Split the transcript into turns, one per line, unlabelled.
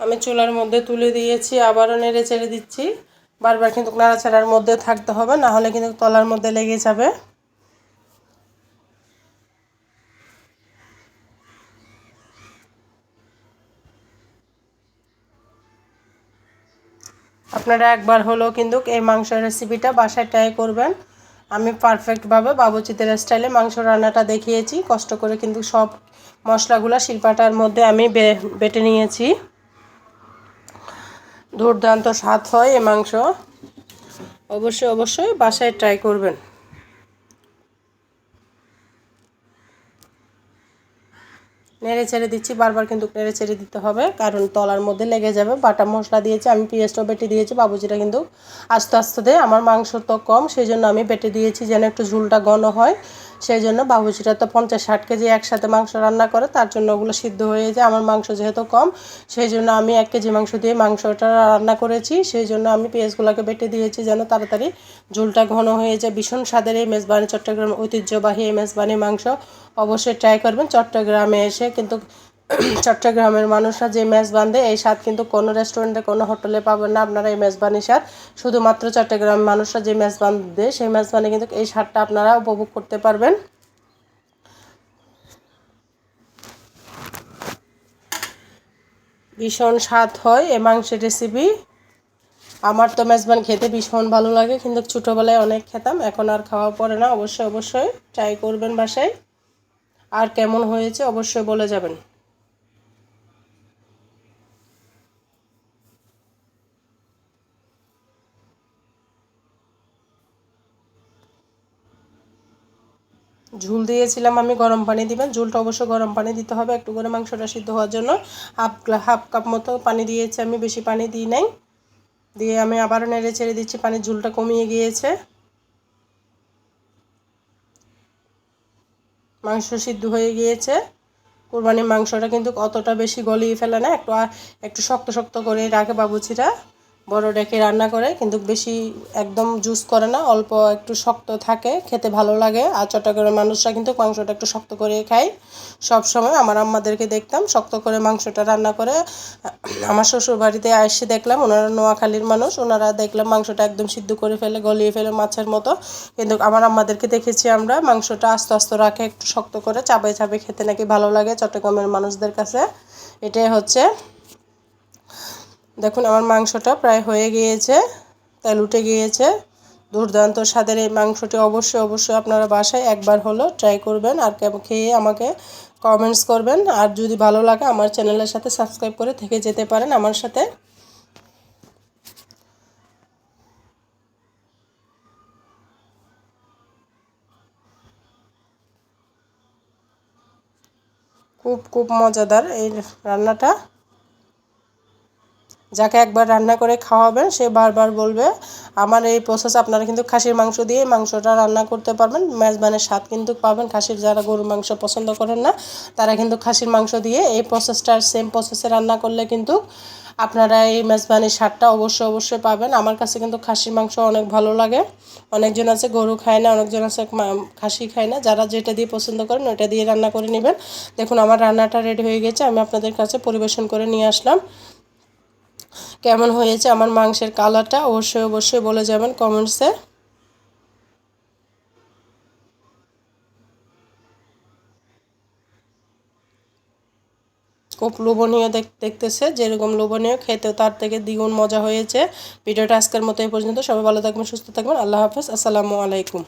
আমি চুলার মধ্যে তুলে দিয়েছি, আবারও নেড়ে চেড়ে দিচ্ছি। বারবার কিন্তু নাড়াচাড়ার মধ্যে থাকতে হবে, না হলে কিন্তু তলার মধ্যে লেগে যাবে। আপনারা একবার হলেও কিন্তু এই মাংসের রেসিপিটা বাসায় ট্রাই করবেন। আমি পারফেক্টভাবে বাবুচিতের স্টাইলে মাংস রান্নাটা দেখিয়েছি। কষ্ট করে কিন্তু সব মশলাগুলো শিল্পাটার মধ্যে আমি বেটে নিয়েছি। দুর্দান্ত স্বাদ হয় এ মাংস। অবশ্যই অবশ্যই বাসায় ট্রাই করবেন। নেড়ে ছেড়ে দিচ্ছি, বারবার কিন্তু নেড়ে ছেড়ে দিতে হবে, কারণ তলার মধ্যে লেগে যাবে। বাটা মশলা দিয়েছি, আমি পেঁয়াজটাও বেটে দিয়েছি বাবুজিটা কিন্তু আস্তে আস্তে দেয় আমার মাংস তো কম সেই জন্য আমি বেটে দিয়েছি যেন একটু ঝুলটা ঘন হয়। সেই জন্য বাবুজিরা তো পঞ্চাশ ষাট কেজি একসাথে মাংস রান্না করে, তার জন্য ওগুলো সিদ্ধ হয়ে যায়। আমার মাংস যেহেতু কম, সেই জন্য আমি এক কেজি মাংস দিয়ে মাংসটা রান্না করেছি। সেই জন্য আমি পেঁয়াজগুলোকে বেটে দিয়েছি যেন তাড়াতাড়ি ঝোলটা ঘন হয়ে যায়। ভীষণ স্বাদের এই মেজবানি, চট্টগ্রাম ঐতিহ্যবাহী এই মেজবানি মাংস অবশ্যই ট্রাই করবেন। চট্টগ্রামে এসে কিন্তু চট্টগ্রামের মানুষরা যে মেজবান্ধে এই স্বাদ কিন্তু কোনো রেস্টুরেন্টে কোনো হোটেলে পাবেন না। আপনারা এই মেজবানি স্বাদ শুধুমাত্র চট্টগ্রামের মানুষরা যে মেজবান্ধে সেই মেজবানি কিন্তু এই স্বাদটা আপনারা উপভোগ করতে পারবেন। ভীষণ স্বাদ হয় এ মাংসের রেসিপি আমার তো মেজবান খেতে ভীষণ ভালো লাগে, কিন্তু ছোটোবেলায় অনেক খেতাম, এখন আর খাওয়া পড়ে না। অবশ্যই অবশ্যই ট্রাই করবেন বাসায়। আর কেমন হয়েছে অবশ্যই বলে যাবেন। ঝুল দিয়েছিলাম আমি গরম পানি দিবেন। ঝুলটা অবশ্য গরম পানি দিতে হবে, একটু করে মাংসটা সিদ্ধ হওয়ার জন্য। হাফ হাফ কাপ মতো পানি দিয়েছি আমি, বেশি পানি দিই নাই। দিয়ে আমি আবারও নেড়ে ছেড়ে দিচ্ছি, পানির ঝুলটা কমিয়ে গিয়েছে। মাংস সিদ্ধ হয়ে গিয়েছে। কোরবানির মাংসটা কিন্তু অতটা বেশি গলিয়ে ফেলে না, একটু একটু শক্ত শক্ত করে রাখে বাবুচিরা। বড় ডেকে রান্না করে, কিন্তু বেশি একদম জুস করে না, অল্প একটু শক্ত থাকে, খেতে ভালো লাগে। আর চট্টগ্রামের মানুষরা কিন্তু মাংসটা একটু শক্ত করে খায়। সব সময় আমার আম্মাদেরকে দেখতাম, শক্ত করে মাংসটা রান্না করে। আমার শ্বশুর বাড়িতে এসে দেখলাম, ওনারা নোয়াখালীর মানুষ, ওনারা দেখলাম মাংসটা একদম সিদ্ধ করে ফেলে, গলিয়ে ফেলে মাছের মতো। কিন্তু আমার আম্মাদেরকে দেখেছি আমরা, মাংসটা আস্তে আস্তে রাখে, একটু শক্ত করে চাপে চাপে খেতে নাকি ভালো লাগে চট্টগ্রামের মানুষদের কাছে। এটাই হচ্ছে দেখুন, আমার মাংসটা প্রায় হয়ে গিয়েছে তেল উঠে গিয়েছে। দুর্দান্ত স্বাদের এই মাংসটি অবশ্যই অবশ্যই আপনারা বাসায় একবার হলো ট্রাই করবেন আর খেয়ে আমাকে কমেন্টস করবেন। আর যদি ভালো লাগে আমার চ্যানেলের সাথে সাবস্ক্রাইব করে থেকে যেতে পারেন আমার সাথে। খুব খুব মজাদার এই রান্নাটা। যাকে একবার রান্না করে খাওয়াবেন, সে বারবার বলবে, আমার এই প্রসেস আপনারা কিন্তু খাসির মাংস দিয়ে মাংসটা রান্না করতে পারবেন। মেজবানের স্বাদ কিন্তু পাবেন। খাসির যারা গরুর মাংস পছন্দ করেন না, তারা কিন্তু খাসির মাংস দিয়ে এই প্রসেসটার সেম প্রসেসে রান্না করলে কিন্তু আপনারা এই মেজবানির স্বাদটা অবশ্যই অবশ্যই পাবেন। আমার কাছে কিন্তু খাসির মাংস অনেক ভালো লাগে। অনেকজন আছে গরু খায় না, অনেকজন আছে খাসি খায় না। যারা যেটা দিয়ে পছন্দ করেন, ওইটা দিয়ে রান্না করে নেবেন। দেখুন, আমার রান্নাটা রেডি হয়ে গেছে। আমি আপনাদের কাছে পরিবেশন করে নিয়ে আসলাম। কেমন হয়েছে আমার মাংসের কালারটা অবশ্যই অবশ্যই বলে যাবেন কমেন্টসে খুব লোভনীয় দেখতেছে, যেরকম লোভনীয়, খেতেও তার থেকে দ্বিগুণ মজা হয়েছে। ভিডিওটা আজকের মতো এই পর্যন্ত। সবাই ভালো থাকবেন, সুস্থ থাকবেন। আল্লাহ হাফেজ। আসসালামু আলাইকুম।